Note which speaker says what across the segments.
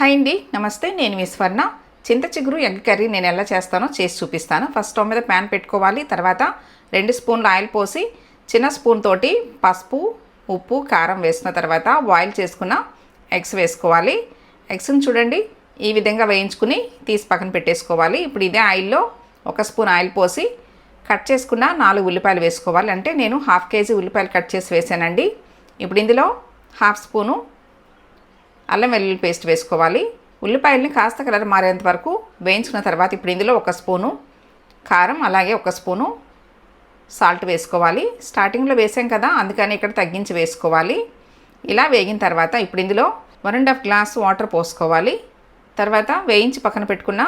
Speaker 1: Hi అండి నమస్తే నేను మీ స్వర్ణ. చింత చిగురు ఎగ్ కర్రీ నేను ఎలా చేస్తానో చేసి చూపిస్తాను. ఫస్ట్ స్టవ్ మీద ప్యాన్ పెట్టుకోవాలి తర్వాత రెండు స్పూన్లు ఆయిల్ పోసి చిన్న స్పూన్ తోటి పసుపు ఉప్పు కారం వేసిన తర్వాత బాయిల్ చేసుకున్న ఎగ్స్ వేసుకోవాలి. ఎగ్స్ని చూడండి ఈ విధంగా వేయించుకుని తీసి పక్కన పెట్టేసుకోవాలి. ఇప్పుడు ఇదే ఆయిల్లో ఒక స్పూన్ ఆయిల్ పోసి కట్ చేసుకున్న నాలుగు ఉల్లిపాయలు వేసుకోవాలి. అంటే నేను హాఫ్ కేజీ ఉల్లిపాయలు కట్ చేసి వేసానండి. ఇప్పుడు ఇందులో హాఫ్ స్పూను అల్లం వెల్లుల్లి పేస్ట్ వేసుకోవాలి. ఉల్లిపాయల్ని కాస్త కలర్ మారేంత వరకు వేయించుకున్న తర్వాత ఇప్పుడు ఇందులో ఒక స్పూను కారం అలాగే ఒక స్పూను సాల్ట్ వేసుకోవాలి. స్టార్టింగ్లో వేసాం కదా అందుకని ఇక్కడ తగ్గించి వేసుకోవాలి. ఇలా వేగిన తర్వాత ఇప్పుడు ఇందులో one and half glass water పోసుకోవాలి. తర్వాత వేయించి పక్కన పెట్టుకున్న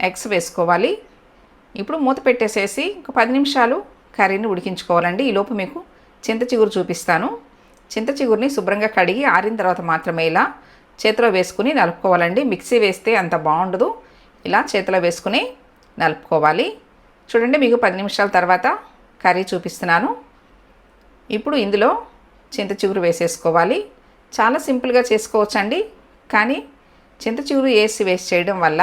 Speaker 1: ఎగ్స్ వేసుకోవాలి. ఇప్పుడు మూత పెట్టేసేసి ఒక పది నిమిషాలు కర్రీని ఉడికించుకోవాలండి. ఈలోపు మీకు చింత చిగురు చూపిస్తాను. చింత చిగురిని శుభ్రంగా కడిగి ఆరిన తర్వాత మాత్రమే ఇలా చేతిలో వేసుకుని నలుపుకోవాలండి. మిక్సీ వేస్తే అంత బాగుండదు. ఇలా చేతిలో వేసుకుని నలుపుకోవాలి. చూడండి మీకు పది నిమిషాల తర్వాత కర్రీ చూపిస్తున్నాను. ఇప్పుడు ఇందులో చింత చిగురు వేసేసుకోవాలి. చాలా సింపుల్గా చేసుకోవచ్చండి. కానీ చింత చిగురు వేసి వేసి చేయడం వల్ల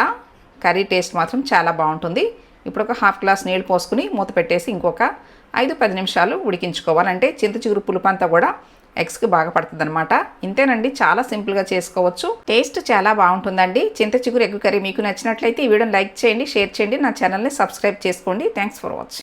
Speaker 1: కర్రీ టేస్ట్ మాత్రం చాలా బాగుంటుంది. ఇప్పుడు ఒక హాఫ్ గ్లాస్ నీళ్ళు పోసుకుని మూత పెట్టేసి ఇంకొక ఐదు పది నిమిషాలు ఉడికించుకోవాలంటే చింత చిగురు పులుపు అంతా కూడా ఎగ్స్కి బాగా పడుతుంది అనమాట ఇంతేనండి చాలా సింపుల్గా చేసుకోవచ్చు. టేస్ట్ చాలా బాగుంటుందండి. చింత చిగురు ఎగ్ కర్రీ మీకు నచ్చినట్లయితే ఈ వీడియోని లైక్ చేయండి షేర్ చేయండి నా ఛానల్ని సబ్స్క్రైబ్ చేసుకోండి. Thanks for watching